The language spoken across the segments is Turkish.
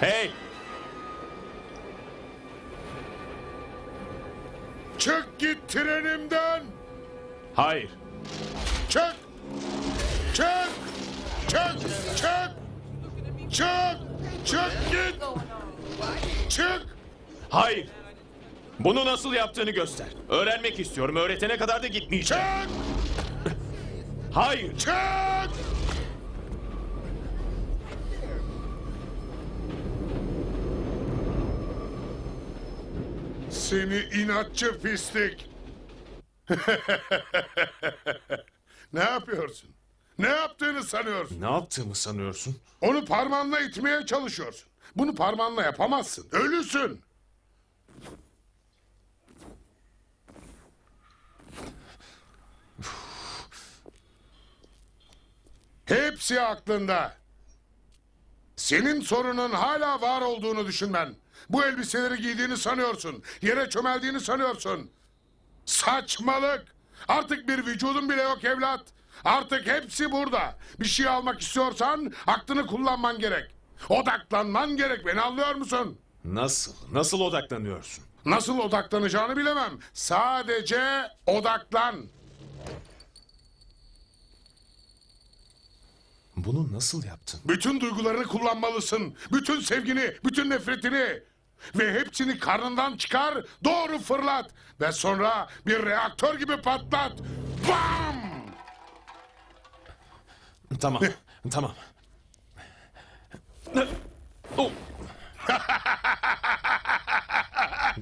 Hey! Çık git trenimden. Hayır. Çık. Çık. Çık. Çık. Çık. Çık git. Çık. Hayır. Bunu nasıl yaptığını göster. Öğrenmek istiyorum. Öğretene kadar da gitmeyeceğim. Çık. Hayır. Çık. Seni inatçı pislik. ne yapıyorsun? Ne yaptığını sanıyorsun? Ne yaptığımı sanıyorsun? Onu parmağınla itmeye çalışıyorsun. Bunu parmağınla yapamazsın. Ölüsün. Hepsi aklında. Senin sorunun hala var olduğunu düşünmen. Bu elbiseleri giydiğini sanıyorsun. Yere çömeldiğini sanıyorsun. Saçmalık. Artık bir vücudun bile yok evlat. Artık hepsi burada. Bir şey almak istiyorsan aklını kullanman gerek. Odaklanman gerek. Beni anlıyor musun? Nasıl? Nasıl odaklanıyorsun? Nasıl odaklanacağını bilemem. Sadece odaklan. Bunu nasıl yaptın? Bütün duygularını kullanmalısın. Bütün sevgini, bütün nefretini. Ve hepsini karnından çıkar, doğru fırlat. Ve sonra bir reaktör gibi patlat. Bam! Tamam. tamam. Oh.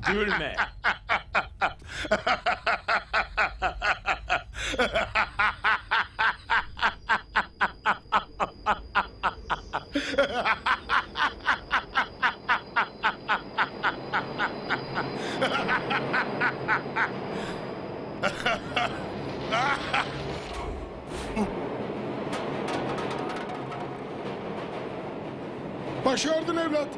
Gülme. Başardın evlat.